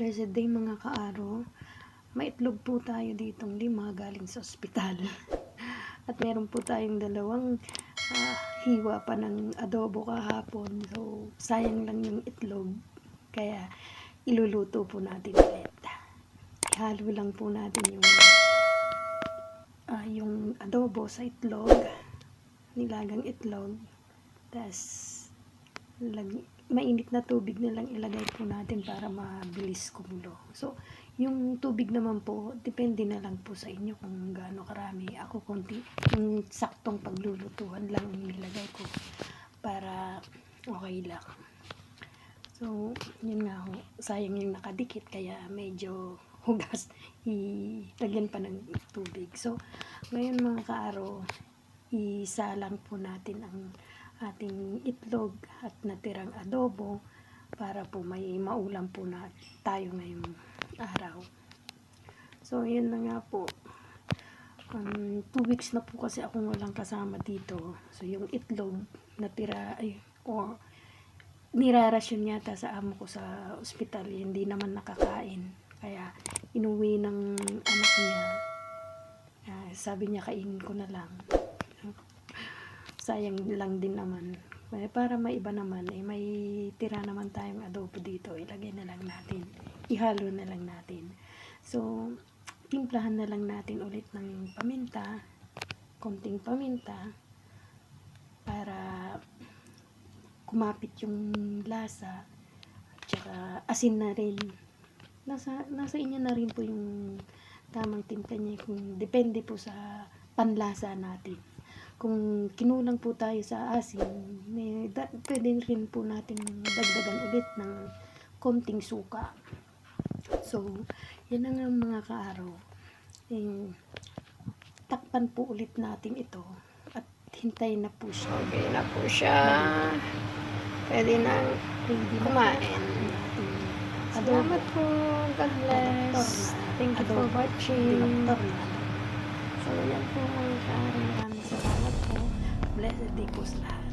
Blessed day mga kaaro. May itlog po tayo ditong lima galing sa ospital. At meron po tayong dalawang ah, hiwa pa ng adobo kahapon. So, sayang lang yung itlog. Kaya, iluluto po natin ulit. Ihalo lang po natin yung ah, yung adobo sa itlog. Nilagang itlog. Tapos, lag- mainit na tubig na lang ilagay po natin para mabilis kumulo. So, yung tubig naman po, depende na lang po sa inyo kung gaano karami. Ako konti, yung saktong paglulutuan lang nilagay ko para okay lang. So, yun nga ho, sayang yung nakadikit kaya medyo hugas ilagyan pa ng tubig. So, ngayon mga kaaro, isa lang po natin ang ating itlog at natirang adobo para po may maulam po na tayo ngayong araw. So, yun na nga po. Um, two weeks na po kasi akong walang kasama dito. So, yung itlog natira, ay, or nirarasyon yata sa amo ko sa ospital, hindi naman nakakain. Kaya, inuwi ng anak niya. Ah, sabi niya, kainin ko na lang sayang lang din naman. Eh, para may iba naman, eh, may tira naman tayong adobo dito. Ilagay na lang natin. Ihalo na lang natin. So, timplahan na lang natin ulit ng paminta. Konting paminta. Para kumapit yung lasa. Tsaka asin na rin. Nasa, nasa inyo na rin po yung tamang timpla niya. Kung depende po sa panlasa natin kung kinulang po tayo sa asin, may, da, pwede rin po natin dagdagan ulit ng konting suka. So, yan na nga mga kaaraw. Eh, takpan po ulit natin ito at hintayin na po siya. Okay na po siya. Pwede na na kumain. adobo. Salamat po. God bless. Na. Thank you for watching. Na. So, yan po mga nobles de Yugoslava.